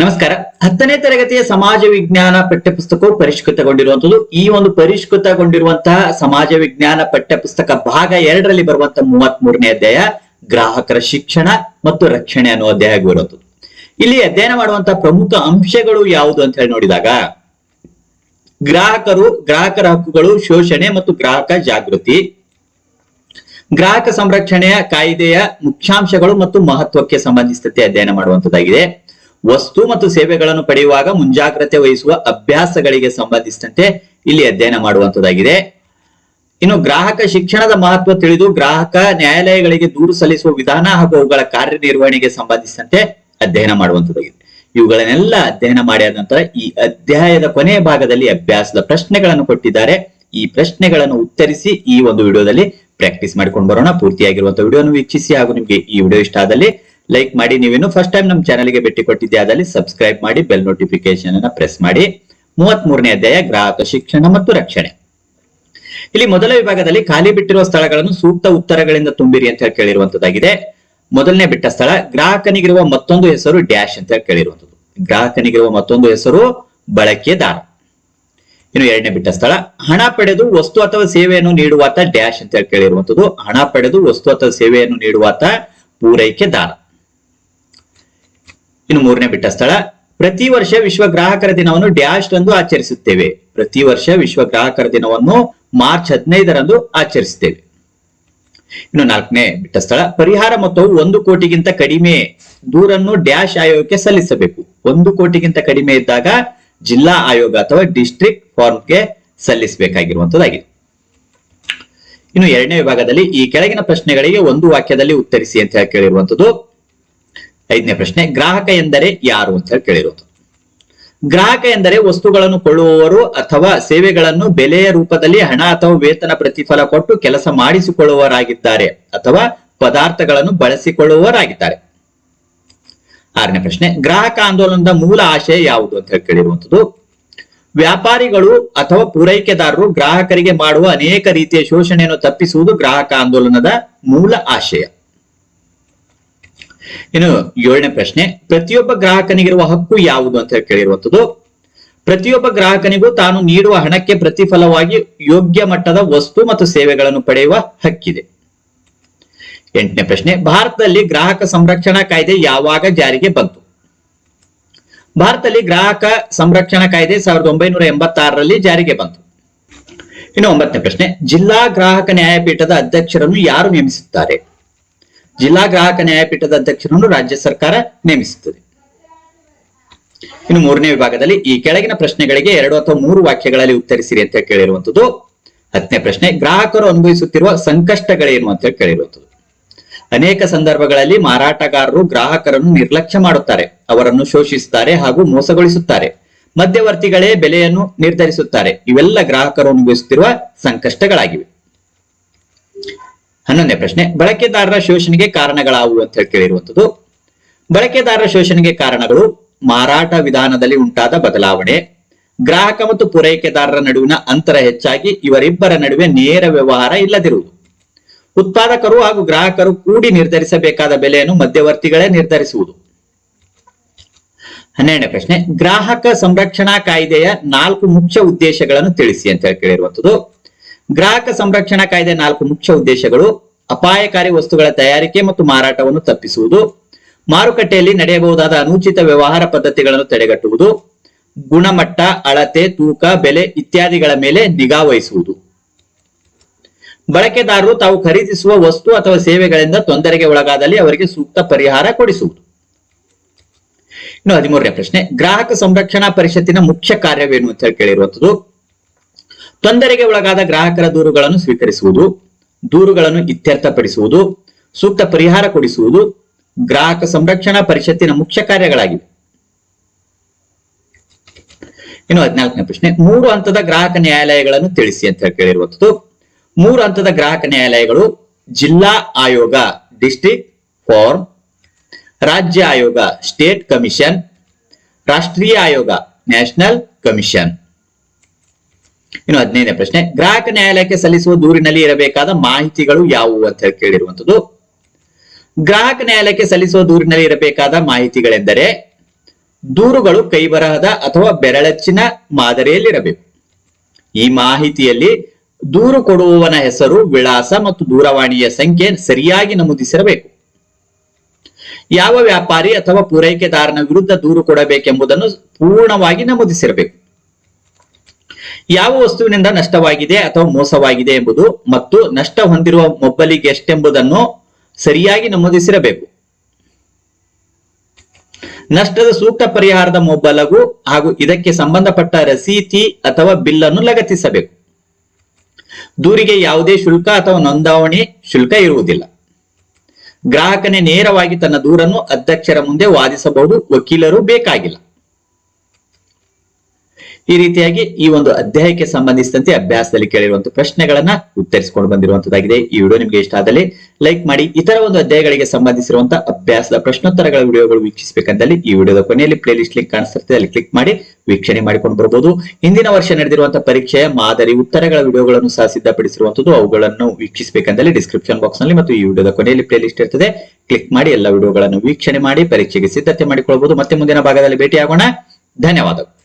ನಮಸ್ಕಾರ. ಹತ್ತನೇ ತರಗತಿಯ ಸಮಾಜ ವಿಜ್ಞಾನ ಪಠ್ಯಪುಸ್ತಕವು ಪರಿಷ್ಕೃತಗೊಂಡಿರುವಂತದ್ದು ಈ ಒಂದು ಪರಿಷ್ಕೃತಗೊಂಡಿರುವಂತಹ ಸಮಾಜ ವಿಜ್ಞಾನ ಪಠ್ಯಪುಸ್ತಕ ಭಾಗ ಎರಡರಲ್ಲಿ ಬರುವಂತಹ ಮೂವತ್ತ್ ಮೂರನೇ ಅಧ್ಯಾಯ, ಗ್ರಾಹಕರ ಶಿಕ್ಷಣ ಮತ್ತು ರಕ್ಷಣೆ ಅನ್ನೋ ಅಧ್ಯಾಯ ಬರುವಂತದ್ದು ಇಲ್ಲಿ ಅಧ್ಯಯನ ಮಾಡುವಂತಹ ಪ್ರಮುಖ ಅಂಶಗಳು ಯಾವುದು ಅಂತ ಹೇಳಿ ನೋಡಿದಾಗ, ಗ್ರಾಹಕರು, ಗ್ರಾಹಕರ ಹಕ್ಕುಗಳು, ಶೋಷಣೆ ಮತ್ತು ಗ್ರಾಹಕ ಜಾಗೃತಿ, ಗ್ರಾಹಕ ಸಂರಕ್ಷಣೆಯ ಕಾಯ್ದೆಯ ಮುಖ್ಯಾಂಶಗಳು ಮತ್ತು ಮಹತ್ವಕ್ಕೆ ಸಂಬಂಧಿಸಿದಂತೆ ಅಧ್ಯಯನ ಮಾಡುವಂತದ್ದಾಗಿದೆ ವಸ್ತು ಮತ್ತು ಸೇವೆಗಳನ್ನು ಪಡೆಯುವಾಗ ಮುಂಜಾಗ್ರತೆ ವಹಿಸುವ ಅಭ್ಯಾಸಗಳಿಗೆ ಸಂಬಂಧಿಸಿದಂತೆ ಇಲ್ಲಿ ಅಧ್ಯಯನ ಮಾಡುವಂತದ್ದಾಗಿದೆ. ಇನ್ನು ಗ್ರಾಹಕ ಶಿಕ್ಷಣದ ಮಹತ್ವ ತಿಳಿದು ಗ್ರಾಹಕ ನ್ಯಾಯಾಲಯಗಳಿಗೆ ದೂರು ಸಲ್ಲಿಸುವ ವಿಧಾನ ಹಾಗೂ ಅವುಗಳ ಕಾರ್ಯನಿರ್ವಹಣೆಗೆ ಸಂಬಂಧಿಸಿದಂತೆ ಅಧ್ಯಯನ ಮಾಡುವಂತದ್ದಾಗಿದೆ. ಇವುಗಳನ್ನೆಲ್ಲ ಅಧ್ಯಯನ ಮಾಡಿದ ನಂತರ ಈ ಅಧ್ಯಾಯದ ಕೊನೆಯ ಭಾಗದಲ್ಲಿ ಅಭ್ಯಾಸದ ಪ್ರಶ್ನೆಗಳನ್ನು ಕೊಟ್ಟಿದ್ದಾರೆ. ಈ ಪ್ರಶ್ನೆಗಳನ್ನು ಉತ್ತರಿಸಿ ಈ ಒಂದು ವಿಡಿಯೋದಲ್ಲಿ ಪ್ರಾಕ್ಟೀಸ್ ಮಾಡಿಕೊಂಡು ಬರೋಣ. ಪೂರ್ತಿಯಾಗಿರುವಂತಹ ವಿಡಿಯೋನು ವೀಕ್ಷಿಸಿ ಹಾಗೂ ನಿಮಗೆ ಈ ವಿಡಿಯೋ ಇಷ್ಟ ಆದಲ್ಲಿ ಲೈಕ್ ಮಾಡಿ ನೀವೇನು ಫಸ್ಟ್ ಟೈಮ್ ನಮ್ಮ ಚಾನಲ್ಗೆ ಭೇಟಿ ಕೊಟ್ಟಿದ್ದೆ ಆದಲ್ಲಿ ಸಬ್ಸ್ಕ್ರೈಬ್ ಮಾಡಿ ಬೆಲ್ ನೋಟಿಫಿಕೇಶನ್ ಅನ್ನ ಪ್ರೆಸ್ ಮಾಡಿ. ಮೂವತ್ತ್ ಮೂರನೇ ಅಧ್ಯಾಯ, ಗ್ರಾಹಕ ಶಿಕ್ಷಣ ಮತ್ತು ರಕ್ಷಣೆ. ಇಲ್ಲಿ ಮೊದಲ ವಿಭಾಗದಲ್ಲಿ ಖಾಲಿ ಬಿಟ್ಟಿರುವ ಸ್ಥಳಗಳನ್ನು ಸೂಕ್ತ ಉತ್ತರಗಳಿಂದ ತುಂಬಿರಿ ಅಂತ ಹೇಳಿ ಕೇಳಿರುವಂತದ್ದಾಗಿದೆ. ಮೊದಲನೇ ಬಿಟ್ಟ ಸ್ಥಳ, ಗ್ರಾಹಕನಿಗಿರುವ ಮತ್ತೊಂದು ಹೆಸರು ಡ್ಯಾಶ್ ಅಂತ ಹೇಳಿ ಕೇಳಿರುವಂತದ್ದು. ಗ್ರಾಹಕನಿಗಿರುವ ಮತ್ತೊಂದು ಹೆಸರು ಬಳಕೆದಾರ ಇನ್ನು ಎರಡನೇ ಬಿಟ್ಟ ಸ್ಥಳ, ಹಣ ಪಡೆದು ವಸ್ತು ಅಥವಾ ಸೇವೆಯನ್ನು ನೀಡುವಾತ ಡ್ಯಾಶ್ ಅಂತ ಹೇಳಿ ಕೇಳಿರುವಂತದ್ದು. ಹಣ ಪಡೆದು ವಸ್ತು ಅಥವಾ ಸೇವೆಯನ್ನು ನೀಡುವಾತ ಪೂರೈಕೆದಾರ ಇನ್ನು ಮೂರನೇ ಬಿಟ್ಟ ಸ್ಥಳ. ಪ್ರತಿ ವರ್ಷ ವಿಶ್ವ ಗ್ರಾಹಕರ ದಿನವನ್ನು ಡ್ಯಾಶ್ ರಂದು ಆಚರಿಸುತ್ತೇವೆ. ಪ್ರತಿ ವರ್ಷ ವಿಶ್ವ ಗ್ರಾಹಕರ ದಿನವನ್ನು ಮಾರ್ಚ್ ಹದಿನೈದರಂದು ಆಚರಿಸುತ್ತೇವೆ. ಇನ್ನು ನಾಲ್ಕನೇ ಬಿಟ್ಟ ಸ್ಥಳ. ಪರಿಹಾರ ಮೊತ್ತವು ಒಂದು ಕೋಟಿಗಿಂತ ಕಡಿಮೆ ದೂರನ್ನು ಡ್ಯಾಶ್ ಆಯೋಗಕ್ಕೆ ಸಲ್ಲಿಸಬೇಕು. ಒಂದು ಕೋಟಿಗಿಂತ ಕಡಿಮೆ ಇದ್ದಾಗ ಜಿಲ್ಲಾ ಆಯೋಗ ಅಥವಾ ಡಿಸ್ಟ್ರಿಕ್ಟ್ ಫಾರ್ಮ್ಗೆ ಸಲ್ಲಿಸಬೇಕಾಗಿರುವಂತದ್ದಾಗಿದೆ ಇನ್ನು ಎರಡನೇ ವಿಭಾಗದಲ್ಲಿ ಈ ಕೆಳಗಿನ ಪ್ರಶ್ನೆಗಳಿಗೆ ಒಂದು ವಾಕ್ಯದಲ್ಲಿ ಉತ್ತರಿಸಿ ಅಂತ ಹೇಳಿ ಕೇಳಿರುವಂತದ್ದು. ಐದನೇ ಪ್ರಶ್ನೆ, ಗ್ರಾಹಕ ಎಂದರೆ ಯಾರು ಅಂತ ಹೇಳಿ ಕೇಳಿರೋದು. ಗ್ರಾಹಕ ಎಂದರೆ ವಸ್ತುಗಳನ್ನು ಕೊಳ್ಳುವವರು ಅಥವಾ ಸೇವೆಗಳನ್ನು ಬೆಲೆಯ ರೂಪದಲ್ಲಿ ಹಣ ಅಥವಾ ವೇತನ ಪ್ರತಿಫಲ ಕೊಟ್ಟು ಕೆಲಸ ಮಾಡಿಸಿಕೊಳ್ಳುವವರಾಗಿದ್ದಾರೆ ಅಥವಾ ಪದಾರ್ಥಗಳನ್ನು ಬಳಸಿಕೊಳ್ಳುವವರಾಗಿದ್ದಾರೆ. ಆರನೇ ಪ್ರಶ್ನೆ, ಗ್ರಾಹಕ ಆಂದೋಲನದ ಮೂಲ ಆಶಯ ಯಾವುದು ಅಂತ ಹೇಳಿ ಕೇಳಿರುವಂತದ್ದು ವ್ಯಾಪಾರಿಗಳು ಅಥವಾ ಪೂರೈಕೆದಾರರು ಗ್ರಾಹಕರಿಗೆ ಮಾಡುವ ಅನೇಕ ರೀತಿಯ ಶೋಷಣೆಯನ್ನು ತಪ್ಪಿಸುವುದು ಗ್ರಾಹಕ ಆಂದೋಲನದ ಮೂಲ ಆಶಯ. ಇನ್ನು ಏಳನೇ ಪ್ರಶ್ನೆ, ಪ್ರತಿಯೊಬ್ಬ ಗ್ರಾಹಕನಿಗಿರುವ ಹಕ್ಕು ಯಾವುದು ಅಂತ ಹೇಳಿ ಕೇಳಿರುವಂತದ್ದು. ಪ್ರತಿಯೊಬ್ಬ ಗ್ರಾಹಕನಿಗೂ ತಾನು ನೀಡುವ ಹಣಕ್ಕೆ ಪ್ರತಿಫಲವಾಗಿ ಯೋಗ್ಯ ಮಟ್ಟದ ವಸ್ತು ಮತ್ತು ಸೇವೆಗಳನ್ನು ಪಡೆಯುವ ಹಕ್ಕಿದೆ. ಎಂಟನೇ ಪ್ರಶ್ನೆ, ಭಾರತದಲ್ಲಿ ಗ್ರಾಹಕ ಸಂರಕ್ಷಣಾ ಕಾಯ್ದೆ ಯಾವಾಗ ಜಾರಿಗೆ ಬಂತು? ಭಾರತದಲ್ಲಿ ಗ್ರಾಹಕ ಸಂರಕ್ಷಣಾ ಕಾಯ್ದೆ ಸಾವಿರದ ಒಂಬೈನೂರ ಎಂಬತ್ತಾರರಲ್ಲಿ ಜಾರಿಗೆ ಬಂತು. ಇನ್ನು ಒಂಬತ್ತನೇ ಪ್ರಶ್ನೆ, ಜಿಲ್ಲಾ ಗ್ರಾಹಕ ನ್ಯಾಯಪೀಠದ ಅಧ್ಯಕ್ಷರನ್ನು ಯಾರು ನೇಮಿಸುತ್ತಾರೆ? ಜಿಲ್ಲಾ ಗ್ರಾಹಕ ನ್ಯಾಯಪೀಠದ ಅಧ್ಯಕ್ಷರನ್ನು ರಾಜ್ಯ ಸರ್ಕಾರ ನೇಮಿಸುತ್ತದೆ. ಇನ್ನು ಮೂರನೇ ವಿಭಾಗದಲ್ಲಿ ಈ ಕೆಳಗಿನ ಪ್ರಶ್ನೆಗಳಿಗೆ ಎರಡು ಅಥವಾ ಮೂರು ವಾಕ್ಯಗಳಲ್ಲಿ ಉತ್ತರಿಸಿರಿ ಅಂತ ಕೇಳಿರುವಂತದ್ದು ಹತ್ತನೇ ಪ್ರಶ್ನೆ, ಗ್ರಾಹಕರು ಅನುಭವಿಸುತ್ತಿರುವ ಸಂಕಷ್ಟಗಳೇನು ಅಂತ ಕೇಳಿರುವಂತದ್ದು ಅನೇಕ ಸಂದರ್ಭಗಳಲ್ಲಿ ಮಾರಾಟಗಾರರು ಗ್ರಾಹಕರನ್ನು ನಿರ್ಲಕ್ಷ್ಯ ಮಾಡುತ್ತಾರೆ. ಅವರನ್ನು ಶೋಷಿಸುತ್ತಾರೆ ಹಾಗೂ ಮೋಸಗೊಳಿಸುತ್ತಾರೆ. ಮಧ್ಯವರ್ತಿಗಳೇ ಬೆಲೆಯನ್ನು ನಿರ್ಧರಿಸುತ್ತಾರೆ. ಇವೆಲ್ಲ ಗ್ರಾಹಕರು ಅನುಭವಿಸುತ್ತಿರುವ ಸಂಕಷ್ಟಗಳಾಗಿವೆ. ಹನ್ನೊಂದನೇ ಪ್ರಶ್ನೆ, ಬಳಕೆದಾರರ ಶೋಷಣೆಗೆ ಕಾರಣಗಳಾವು ಅಂತ ಹೇಳಿ ಕೇಳಿರುವಂತದ್ದು ಬಳಕೆದಾರರ ಶೋಷಣೆಗೆ ಕಾರಣಗಳು ಮಾರಾಟ ವಿಧಾನದಲ್ಲಿ ಉಂಟಾದ ಬದಲಾವಣೆ, ಗ್ರಾಹಕ ಮತ್ತು ಪೂರೈಕೆದಾರರ ನಡುವಿನ ಅಂತರ ಹೆಚ್ಚಾಗಿ ಇವರಿಬ್ಬರ ನಡುವೆ ನೇರ ವ್ಯವಹಾರ ಇಲ್ಲದಿರುವುದು. ಉತ್ಪಾದಕರು ಹಾಗೂ ಗ್ರಾಹಕರು ಕೂಡಿ ನಿರ್ಧರಿಸಬೇಕಾದ ಬೆಲೆಯನ್ನು ಮಧ್ಯವರ್ತಿಗಳೇ ನಿರ್ಧರಿಸುವುದು. ಹನ್ನೆರಡನೇ ಪ್ರಶ್ನೆ, ಗ್ರಾಹಕ ಸಂರಕ್ಷಣಾ ಕಾಯ್ದೆಯ ನಾಲ್ಕು ಮುಖ್ಯ ಉದ್ದೇಶಗಳನ್ನು ತಿಳಿಸಿ ಅಂತ ಹೇಳಿ ಕೇಳಿರುವಂತದ್ದು ಗ್ರಾಹಕ ಸಂರಕ್ಷಣಾ ಕಾಯ್ದೆ ನಾಲ್ಕು ಮುಖ್ಯ ಉದ್ದೇಶಗಳು ಅಪಾಯಕಾರಿ ವಸ್ತುಗಳ ತಯಾರಿಕೆ ಮತ್ತು ಮಾರಾಟವನ್ನು ತಪ್ಪಿಸುವುದು, ಮಾರುಕಟ್ಟೆಯಲ್ಲಿ ನಡೆಯಬಹುದಾದ ಅನುಚಿತ ವ್ಯವಹಾರ ಪದ್ಧತಿಗಳನ್ನು ತಡೆಗಟ್ಟುವುದು, ಗುಣಮಟ್ಟ, ಅಳತೆ, ತೂಕ, ಬೆಲೆ ಇತ್ಯಾದಿಗಳ ಮೇಲೆ ನಿಗಾ ವಹಿಸುವುದು. ಬಳಕೆದಾರರು ತಾವು ಖರೀದಿಸುವ ವಸ್ತು ಅಥವಾ ಸೇವೆಗಳಿಂದ ತೊಂದರೆಗೆ ಒಳಗಾದಲ್ಲಿ ಅವರಿಗೆ ಸೂಕ್ತ ಪರಿಹಾರ ಕೊಡಿಸುವುದು. ಇನ್ನು ಹದಿಮೂರನೇ ಪ್ರಶ್ನೆ, ಗ್ರಾಹಕ ಸಂರಕ್ಷಣಾ ಪರಿಷತ್ತಿನ ಮುಖ್ಯ ಕಾರ್ಯವೇನು ಅಂತ ಕೇಳಿರುವಂತದ್ದು ತೊಂದರೆಗೆ ಒಳಗಾದ ಗ್ರಾಹಕರ ದೂರುಗಳನ್ನು ಸ್ವೀಕರಿಸುವುದು, ದೂರುಗಳನ್ನು ಇತ್ಯರ್ಥಪಡಿಸುವುದು, ಸೂಕ್ತ ಪರಿಹಾರ ಕೊಡಿಸುವುದು ಗ್ರಾಹಕ ಸಂರಕ್ಷಣಾ ಪರಿಷತ್ತಿನ ಮುಖ್ಯ ಕಾರ್ಯಗಳಾಗಿವೆ. ಇನ್ನು ಹದಿನಾಲ್ಕನೇ ಪ್ರಶ್ನೆ, ಮೂರು ಹಂತದ ಗ್ರಾಹಕ ನ್ಯಾಯಾಲಯಗಳನ್ನು ತಿಳಿಸಿ ಅಂತ ಹೇಳಿ ಕೇಳಿರುವಂತದ್ದು ಮೂರು ಹಂತದ ಗ್ರಾಹಕ ನ್ಯಾಯಾಲಯಗಳು ಜಿಲ್ಲಾ ಆಯೋಗ, ಡಿಸ್ಟ್ರಿಕ್ಟ್, ಫಾರ್ಮ್, ರಾಜ್ಯ ಆಯೋಗ, ಸ್ಟೇಟ್ ಕಮಿಷನ್, ರಾಷ್ಟ್ರೀಯ ಆಯೋಗ, ನ್ಯಾಷನಲ್ ಕಮಿಷನ್. ಇನ್ನು ಹದಿನೈದನೇ ಪ್ರಶ್ನೆ, ಗ್ರಾಹಕ ನ್ಯಾಯಾಲಯಕ್ಕೆ ಸಲ್ಲಿಸುವ ದೂರಿನಲ್ಲಿ ಇರಬೇಕಾದ ಮಾಹಿತಿಗಳು ಯಾವುವು ಅಂತ ಕೇಳಿರುವಂತದ್ದು. ಗ್ರಾಹಕ ನ್ಯಾಯಾಲಯಕ್ಕೆ ಸಲ್ಲಿಸುವ ದೂರಿನಲ್ಲಿ ಇರಬೇಕಾದ ಮಾಹಿತಿಗಳೆಂದರೆ, ದೂರುಗಳು ಕೈಬರಹದ ಅಥವಾ ಬೆರಳಚ್ಚಿನ ಮಾದರಿಯಲ್ಲಿರಬೇಕು. ಈ ಮಾಹಿತಿಯಲ್ಲಿ ದೂರು ಕೊಡುವವನ ಹೆಸರು, ವಿಳಾಸ ಮತ್ತು ದೂರವಾಣಿಯ ಸಂಖ್ಯೆ ಸರಿಯಾಗಿ ನಮೂದಿಸಿರಬೇಕು. ಯಾವ ವ್ಯಾಪಾರಿ ಅಥವಾ ಪೂರೈಕೆದಾರನ ವಿರುದ್ಧ ದೂರು ಕೊಡಬೇಕೆಂಬುದನ್ನು ಪೂರ್ಣವಾಗಿ ನಮೂದಿಸಿರಬೇಕು. ಯಾವ ವಸ್ತುವಿನಿಂದ ನಷ್ಟವಾಗಿದೆ ಅಥವಾ ಮೋಸವಾಗಿದೆ ಎಂಬುದು ಮತ್ತು ನಷ್ಟ ಹೊಂದಿರುವ ಮೊಬ್ಬಲಿಗೆ ಎಷ್ಟೆಂಬುದನ್ನು ಸರಿಯಾಗಿ ನಮೂದಿಸಿರಬೇಕು. ನಷ್ಟದ ಸೂಕ್ತ ಪರಿಹಾರದ ಮೊಬ್ಬಲಗು ಹಾಗೂ ಇದಕ್ಕೆ ಸಂಬಂಧಪಟ್ಟ ರಸೀತಿ ಅಥವಾ ಬಿಲ್ ಅನ್ನು ಲಗತ್ತಿಸಬೇಕು. ದೂರಿಗೆ ಯಾವುದೇ ಶುಲ್ಕ ಅಥವಾ ನೋಂದಾವಣಿ ಶುಲ್ಕ ಇರುವುದಿಲ್ಲ. ಗ್ರಾಹಕನೇ ನೇರವಾಗಿ ತನ್ನ ದೂರನ್ನು ಅಧ್ಯಕ್ಷರ ಮುಂದೆ ವಾದಿಸಬಹುದು, ವಕೀಲರು ಬೇಕಾಗಿಲ್ಲ. ಈ ರೀತಿಯಾಗಿ ಈ ಒಂದು ಅಧ್ಯಾಯಕ್ಕೆ ಸಂಬಂಧಿಸಿದಂತೆ ಅಭ್ಯಾಸದಲ್ಲಿ ಕೇಳಿರುವಂತಹ ಪ್ರಶ್ನೆಗಳನ್ನ ಉತ್ತರಿಸಿಕೊಂಡು ಬಂದಿರುವಂತದ್ದಾಗಿದೆ. ಈ ವಿಡಿಯೋ ನಿಮಗೆ ಇಷ್ಟ ಆದಲ್ಲಿ ಲೈಕ್ ಮಾಡಿ, ಇತರ ಒಂದು ಅಧ್ಯಾಯಗಳಿಗೆ ಸಂಬಂಧಿಸಿರುವಂತಹ ಅಭ್ಯಾಸದ ಪ್ರಶ್ನೋತ್ತರಗಳ ವಿಡಿಯೋಗಳು ವೀಕ್ಷಿಸಬೇಕಂದಲ್ಲಿ ಈ ವಿಡಿಯೋದ ಕೊನೆಯಲ್ಲಿ ಪ್ಲೇ ಲಿಸ್ಟ್ ಲಿಂಕ್ ಕಾಣಿಸ್ತಿರ್ತದೆ, ಅಲ್ಲಿ ಕ್ಲಿಕ್ ಮಾಡಿ ವೀಕ್ಷಣೆ ಮಾಡಿಕೊಂಡು ಬರಬಹುದು ಹಿಂದಿನ ವರ್ಷ ನಡೆದಿರುವಂತಹ ಪರೀಕ್ಷೆಯ ಮಾದರಿ, ಉತ್ತರಗಳ ವಿಡಿಯೋಗಳನ್ನು ಸಹ ಸಿದ್ಧಪಡಿಸಿರುವಂತದ್ದು ಅವುಗಳನ್ನು ವೀಕ್ಷಿಸಬೇಕಂದಲ್ಲಿ ಡಿಸ್ಕ್ರಿಪ್ಷನ್ ಬಾಕ್ಸ್ನಲ್ಲಿ ಮತ್ತು ಈ ವಿಡಿಯೋದ ಕೊನೆಯಲ್ಲಿ ಪ್ಲೇ ಲಿಸ್ಟ್ ಇರ್ತದೆ. ಕ್ಲಿಕ್ ಮಾಡಿ ಎಲ್ಲ ವಿಡಿಯೋಗಳನ್ನು ವೀಕ್ಷಣೆ ಮಾಡಿ, ಪರೀಕ್ಷೆಗೆ ಸಿದ್ಧತೆ ಮಾಡಿಕೊಳ್ಳಬಹುದು ಮತ್ತೆ ಮುಂದಿನ ಭಾಗದಲ್ಲಿ ಭೇಟಿಯಾಗೋಣ. ಧನ್ಯವಾದಗಳು.